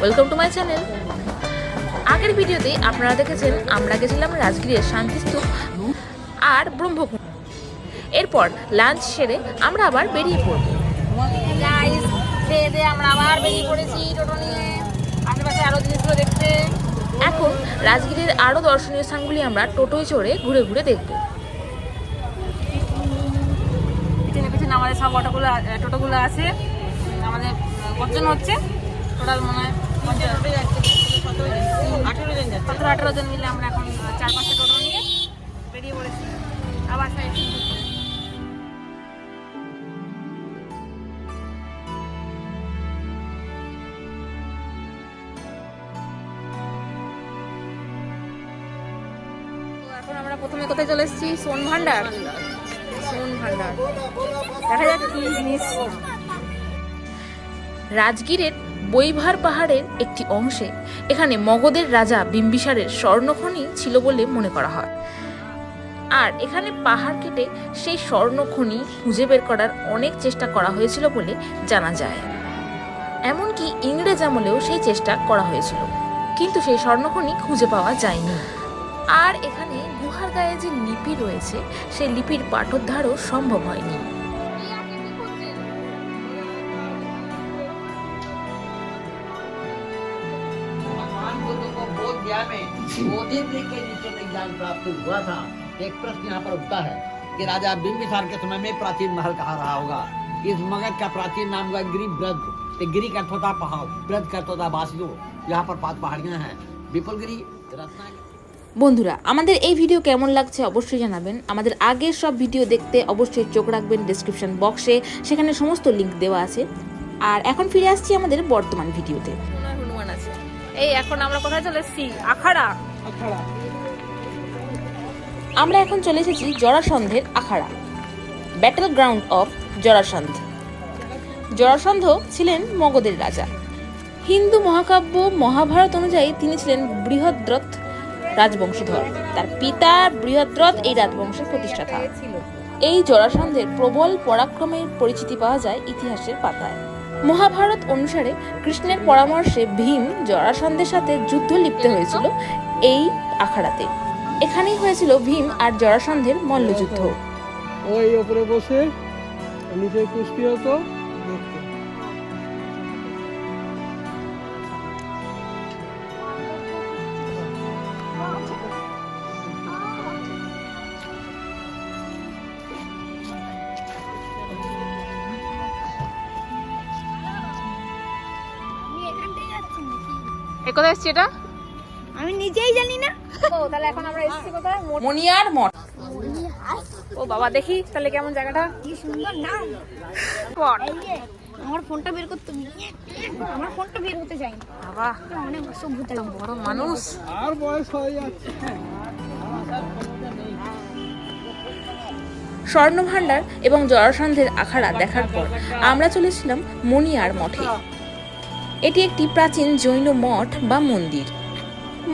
Welcome to my channel আগের ভিডিওতে আপনারা দেখেছেন আমরা গেছিলাম রাজগীরের শান্তিস্তূপ আর ব্রহ্মকুণ্ড এরপর লাঞ্চ সেরে আমরা আবার বেরিয়ে পড়ব। গাইস খেয়ে দিয়ে আমরা আবার বেরিয়ে পড়েছি টোটো নিয়ে। আশেপাশে আরও জিনিসগুলো দেখতে। এখন রাজগীরের আরও দর্শনীয় স্থানগুলি আমরা টোটোয় চড়ে ঘুরে ঘুরে দেখব। পিছনে পিছনে আমাদের সব অটোগুলো টোটোগুলো আছে। আমাদের কতজন হচ্ছে? টোটাল মনে হয় সতেরো আঠেরো জন মিলে আমরা এখন চার পাঁচটা টোটো নিয়ে বেরিয়ে পড়েছি। আবার প্রথমে কোথায় চলে এসেছি? সোন ভান্ডার? সোন ভান্ডার। দেখা যাক কি জিনিস। রাজগীরের বৈভার পাহাড়ের একটি অংশে এখানে মগধের রাজা বিম্বিসারের স্বর্ণখনি ছিল বলে মনে করা হয়। আর এখানে পাহাড় কেটে সেই স্বর্ণখনি খুঁজে বের করার অনেক চেষ্টা করা হয়েছিল বলে জানা যায়। এমনকি ইংরেজ আমলেও সেই চেষ্টা করা হয়েছিল। কিন্তু সেই স্বর্ণখনি খুঁজে পাওয়া যায়নি। আর এখানে গুহার গায়ে যে লিপি রয়েছে সেই লিপির পাঠোদ্ধারও সম্ভব হয়নি भगवान बुद्ध को बोध गया में बोधि के नीचे में ज्ञान प्राप्त हुआ था एक प्रश्न यहाँ पर उठता है कि राजा बिंबिसार के समय में प्राचीन महल कहाँ रहा होगा इस मगध का प्राचीन नाम हुआ गिरी ब्रज तो गिरी का अर्थ होता पहाड़ ब्रज का अर्थ होता बासियो यहाँ पर पांच पहाड़ियाँ हैं विपुलगिरी रत्नागिरी বন্ধুরা আমাদের এই ভিডিও কেমন লাগছে অবশ্যই জানাবেন। আমাদের আগের সব ভিডিও দেখতে অবশ্যই চোখ রাখবেন ডিসক্রিপশন বক্সে সেখানে সমস্ত লিঙ্ক দেওয়া আছে। আর এখন ফিরে আসছি আমাদের বর্তমান ভিডিওতে হনুমান আছে। এই এখন আমরা কোথায় চলে এসেছি? আখাড়া। আমরা এখন চলে এসেছি জরাসন্ধের Akhaura. Battle ground of Jarasandha. Jarasandha ছিলেন মগধের রাজা। হিন্দু মহাকাব্য মহাভারত অনুযায়ী তিনি ছিলেন বৃহদ্রথ রাজবংশধর। তার পিতা বৃহদ্রথ এই রাজবংশের প্রতিষ্ঠাতা। এই জরাসন্ধের প্রবল পরাক্রমের পরিচিতি পাওয়া যায় ইতিহাসের পাতায়। মহাভারত অনুসারে কৃষ্ণের পরামর্শে ভীম জরাসন্ধের সাথে যুদ্ধ লিপ্ত হয়েছিল এই আখাড়াতে। এখানেই হয়েছিল ভীম আর জরাসন্ধের মল্লযুদ্ধ। ওই ওপরে বসে, নিচে কুস্তি হতো। এ কোথায় এসেছি এটা? আমি নিজেই জানি না। ও তাহলে এখন আমরা এসেছি কোথায়? মনিয়ার মঠ ও বাবা দেখি তাহলে কেমন জায়গাটা? কি সুন্দর নাম। আমার ফোনটা বের করতে আমার ফোনটা বের হতে চাই বাবা। অনেক অসভ্যতা লাগে। বড় মানুষ। আর বয়স হয়ে যাচ্ছে। স্বর্ণভাণ্ডার এবং জরাসন্ধের আখাড়া দেখার পর আমরা চলেছিলাম মনিয়ার মঠে। এটি একটি প্রাচীন জৈন মঠ বা মন্দির।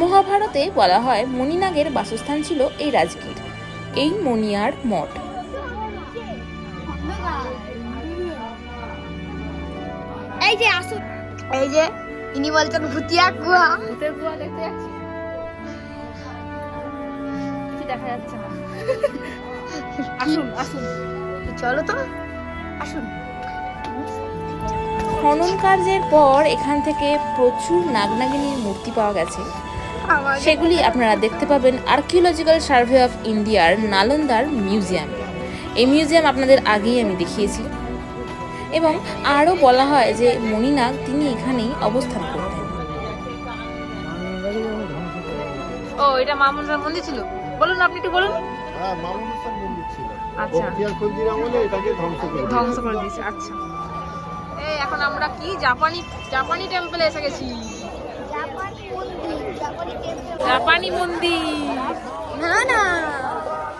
মহাভারতে বলা হয় মণিনাগের বাসস্থান ছিল এই রাজগীর এই মনিয়ার মঠ। এই যে আসুন এই যে ইনি বলছেন ভুতিয়া গুহা। ভূতের গুহা দেখতে যাচ্ছি। কিছু দেখা যাচ্ছে না। আসুন আসুন। চলো তো। আসুন। খনন কার্যের পর এখান থেকে প্রচুর নাগনাগিনীর মূর্তি পাওয়া গেছে। সেগুলি আপনারা দেখতে পাবেন আর্কিওলজিক্যাল সার্ভে অফ ইন্ডিয়ার নালন্দার মিউজিয়াম। এই মিউজিয়াম আপনাদের আগেই আমি দেখিয়েছি। এবং আরও বলা হয় যে মণিনাগ তিনি এখানেই অবস্থান করতেন। ও এটা মামুনরার মন্দির ছিল? বলুন আপনি একটু বলুন। হ্যাঁ মামুনুসার মন্দির ছিল। আচ্ছা। এটাকে ধ্বংস করে দিয়েছে। ধ্বংস করে দিয়েছে আচ্ছা। এখন আমরা কি? জাপানি জাপানি টেম্পলে এসে গেছি। জাপানি মন্দির। না না।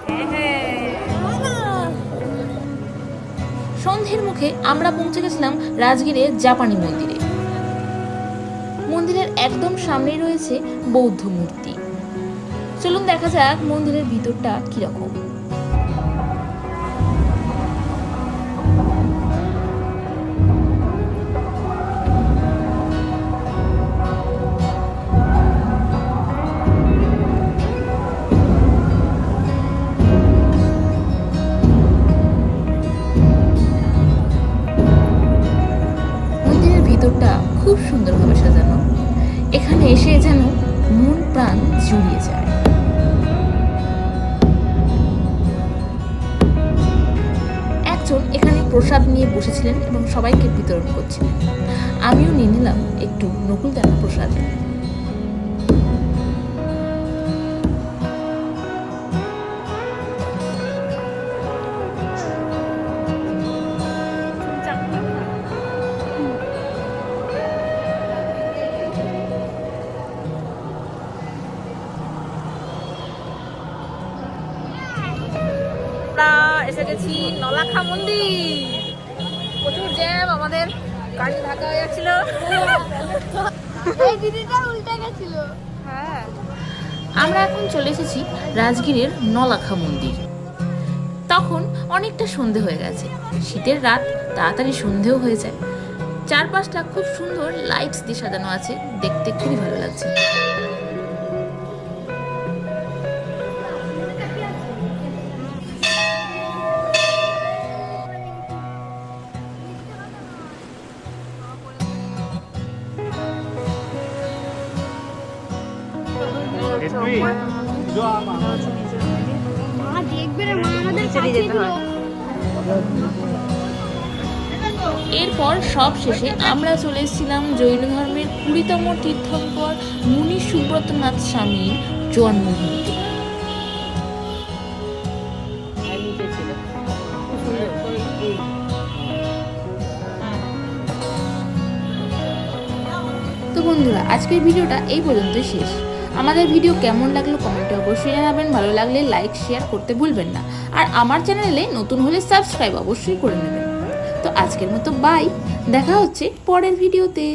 হ্যাঁ হ্যাঁ। সন্ধ্যের মুখে আমরা পৌঁছে গেছিলাম রাজগীরের জাপানি মন্দিরে। মন্দিরের একদম সামনেই রয়েছে বৌদ্ধ মূর্তি। চলুন দেখা যাক মন্দিরের ভিতরটা কীরকম। প্রসাদ নিয়ে বসেছিলেন এবং সবাইকে বিতরণ করছিলেন। আমিও নিয়ে নিলাম একটু নকুলদানা প্রসাদ। এসে গেছি নলাখা মন্দির। প্রচুর জ্যাম আমাদের গাড়ি ঢাকা হয়ে যাচ্ছিল। এই দিদিটা উল্টে গেছিল। হ্যাঁ। আমরা এখন চলে এসেছি রাজগীরের নলাখা মন্দির। তখন অনেকটা সন্ধে হয়ে গেছে। শীতের রাত তাড়াতাড়ি সন্ধেও হয়ে যায়। চারপাশটা খুব সুন্দর লাইটস দিয়ে সাজানো আছে। দেখতে খুবই ভালো লাগছে। এরপর সব শেষে আমরা চলে এসেছিলাম জৈন ধর্মের কুড়িতম তীর্থঙ্কর মুনি সুব্রতনাথ স্বামীর জন্মভূমিতে তো বন্ধুরা, আজকের ভিডিওটা এই পর্যন্তই শেষ। আমাদের ভিডিও কেমন লাগল কমেন্টে অবশ্যই জানাবেন। ভালো লাগলে লাইক শেয়ার করতে ভুলবেন না। আর আমার চ্যানেলে নতুন হলে সাবস্ক্রাইব অবশ্যই করে নেবেন। তো আজকের মতো বাই দেখা হচ্ছে পরের ভিডিওতে।